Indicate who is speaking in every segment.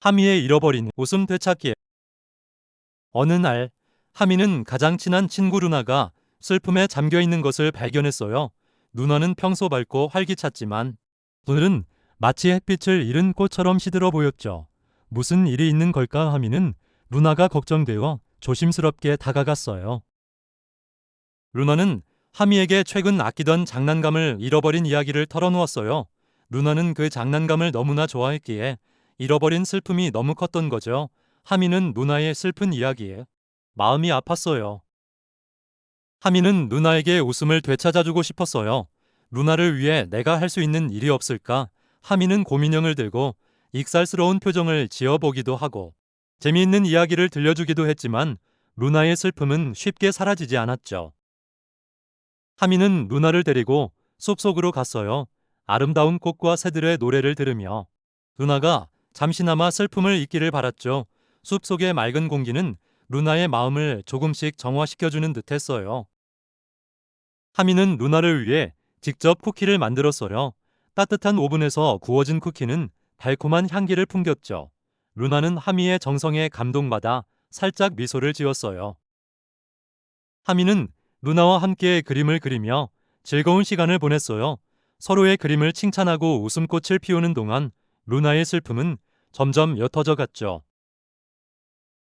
Speaker 1: 하미의 잃어버린 웃음 되찾기. 어느 날 하미는 가장 친한 친구 루나가 슬픔에 잠겨 있는 것을 발견했어요. 누나는 평소 밝고 활기찼지만 오늘은 마치 햇빛을 잃은 꽃처럼 시들어 보였죠. 무슨 일이 있는 걸까 하미는 루나가 걱정되어 조심스럽게 다가갔어요. 루나는 하미에게 최근 아끼던 장난감을 잃어버린 이야기를 털어놓았어요. 루나는 그 장난감을 너무나 좋아했기에 잃어버린 슬픔이 너무 컸던 거죠. 하미는 누나의 슬픈 이야기에 마음이 아팠어요. 하미는 누나에게 웃음을 되찾아주고 싶었어요. 루나를 위해 내가 할 수 있는 일이 없을까? 하미는 고민형을 들고 익살스러운 표정을 지어보기도 하고 재미있는 이야기를 들려주기도 했지만 루나의 슬픔은 쉽게 사라지지 않았죠. 하미는 루나를 데리고 숲속으로 갔어요. 아름다운 꽃과 새들의 노래를 들으며 루나가 잠시나마 슬픔을 잊기를 바랐죠. 숲 속의 맑은 공기는 루나의 마음을 조금씩 정화시켜주는 듯했어요. 하미는 루나를 위해 직접 쿠키를 만들었어요. 따뜻한 오븐에서 구워진 쿠키는 달콤한 향기를 풍겼죠. 루나는 하미의 정성에 감동받아 살짝 미소를 지었어요. 하미는 루나와 함께 그림을 그리며 즐거운 시간을 보냈어요. 서로의 그림을 칭찬하고 웃음꽃을 피우는 동안 루나의 슬픔은 점점 옅어져 갔죠.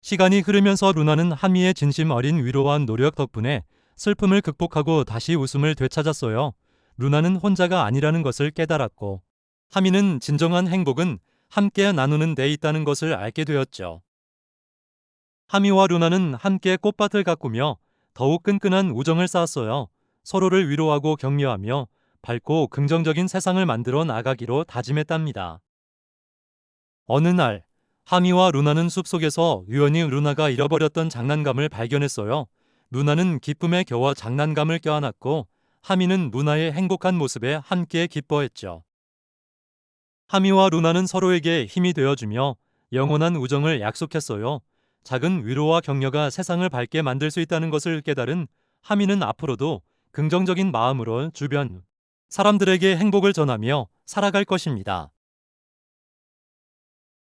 Speaker 1: 시간이 흐르면서 루나는 하미의 진심 어린 위로와 노력 덕분에 슬픔을 극복하고 다시 웃음을 되찾았어요. 루나는 혼자가 아니라는 것을 깨달았고 하미는 진정한 행복은 함께 나누는 데 있다는 것을 알게 되었죠. 하미와 루나는 함께 꽃밭을 가꾸며 더욱 끈끈한 우정을 쌓았어요. 서로를 위로하고 격려하며 밝고 긍정적인 세상을 만들어 나가기로 다짐했답니다. 어느 날 하미와 루나는 숲속에서 우연히 루나가 잃어버렸던 장난감을 발견했어요. 루나는 기쁨에 겨워 장난감을 껴안았고 하미는 루나의 행복한 모습에 함께 기뻐했죠. 하미와 루나는 서로에게 힘이 되어주며 영원한 우정을 약속했어요. 작은 위로와 격려가 세상을 밝게 만들 수 있다는 것을 깨달은 하미는 앞으로도 긍정적인 마음으로 주변 사람들에게 행복을 전하며 살아갈 것입니다.